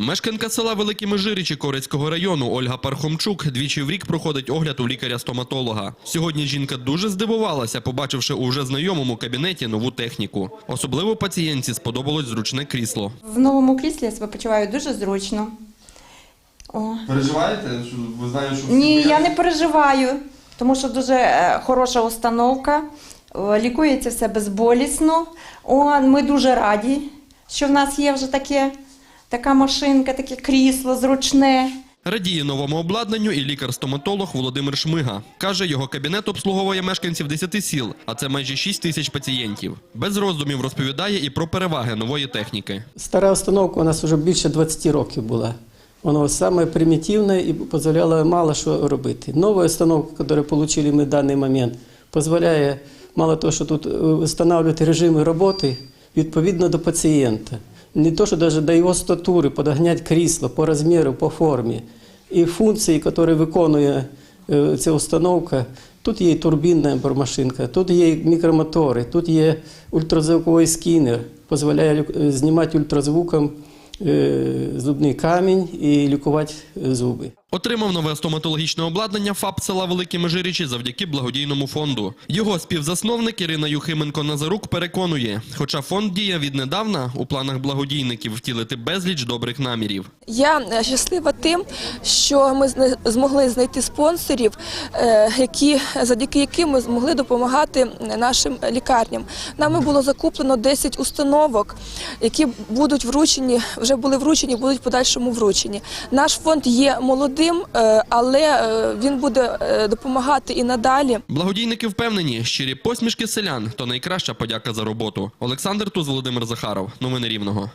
Мешканка села Великі Межирічі Корецького району Ольга Пархомчук двічі в рік проходить огляд у лікаря-стоматолога. Сьогодні жінка дуже здивувалася, побачивши у вже знайомому кабінеті нову техніку. Особливо пацієнтці сподобалось зручне крісло. В новому кріслі я себе почуваю дуже зручно. О. Переживаєте? Ви знаєте, що Ні, я не переживаю, тому що дуже е, хороша установка. Лікується все безболісно. О, ми дуже раді, що в нас є вже таке, така машинка, таке крісло зручне. Радіє новому обладнанню і лікар-стоматолог Володимир Шмига. Каже, його кабінет обслуговує мешканців 10 сіл, а це майже 6 тисяч пацієнтів. Без роздумів розповідає і про переваги нової техніки. Стара установка у нас вже більше 20 років була. Вона саме примітивна і дозволяла мало що робити. Нова установка, яку отримали ми в даний момент, дозволяє мало того, що тут встановлювати режими роботи відповідно до пацієнта. Не то, що даже до його статури, подогнать крісло по розміру, по формі. І функції, які виконує ця установка, тут є і турбінна бормашинка, тут є і мікромотори, тут є ультразвуковий скінер, дозволяє знімати ультразвуком е, зубний камінь і лікувати е, зуби. Отримав нове стоматологічне обладнання ФАП села Великі Межирічі завдяки благодійному фонду. Його співзасновник Ірина Юхименко-Назарук переконує, хоча фонд діє віднедавна, у планах благодійників втілити безліч добрих намірів. Я е, щаслива тим, що ми змогли знайти спонсорів, е, які завдяки яким ми змогли допомагати нашим лікарням. Нами було закуплено 10 установок, які будуть вручені, вже були вручені, будуть в подальшому вручені. Наш фонд є молодим, е, але е, він буде е, допомагати і надалі. Благодійники впевнені, щирі посмішки селян то найкраща подяка за роботу. Олександр Туз, Володимир Захаров. Новини Рівного.